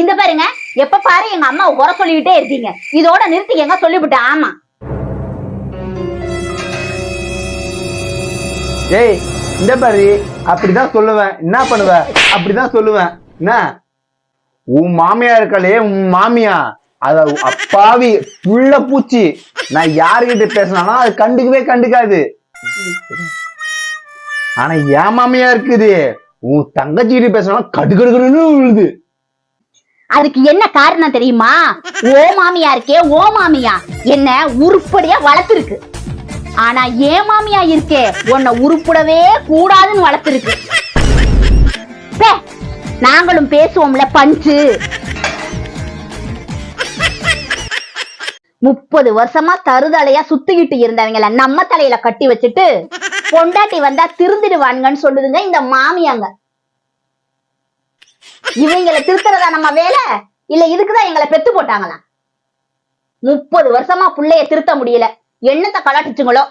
இந்த பாருங்க எப்ப பாரு எங்க அம்மாவை குறை சொல்லிக்கிட்டே இருக்கீங்க. இதோட நிறுத்தி எங்க சொல்லிவிட்டேன்? ஆமா. ஏய் இந்த பாரு அப்படிதான் சொல்லுவேன். என்ன பண்ணுவ? அப்படிதான் சொல்லுவேன். என்ன? உன் மாமியா இருக்காளே உன் மாமியா. அத அப்பாவி புள்ள பூச்சி. நான் யாருகிட்ட பேசினாலும் அது கண்டுக்கவே கண்டுக்காது. ஆனா என் மாமியா இருக்குது. உன் தங்கச்சிக்கிட்ட பேசினாலும் கடுகடுகடுன்னு விழுது. அதுக்கு என்ன காரணம் தெரியுமா? ஓ மாமியா இருக்கே ஓ மாமியா என்ன உருப்படியா வளர்த்துருக்கு. ஆனா ஏன் மாமியா இருக்கே உன்னை உருப்படவே கூடாதுன்னு வளர்த்துருக்கு. நாங்களும் பேசுவோம்ல பஞ்சு. முப்பது வருஷமா தருதலையா சுத்திக்கிட்டு இருந்தவங்கள நம்ம தலையில கட்டி வச்சுட்டு பொண்டாட்டி வந்தா திருந்திடுவானுங்கன்னு சொல்லுதுங்க இந்த மாமியாங்க. இவங்களை திருத்துறதா நம்ம வேலை? இல்ல இதுக்குதான் எங்களை பெத்து போட்டாங்களா? முப்பது வருஷமா புள்ளைய திருத்த முடியல. என்னத்தை கலாட்டிச்சுங்களோ?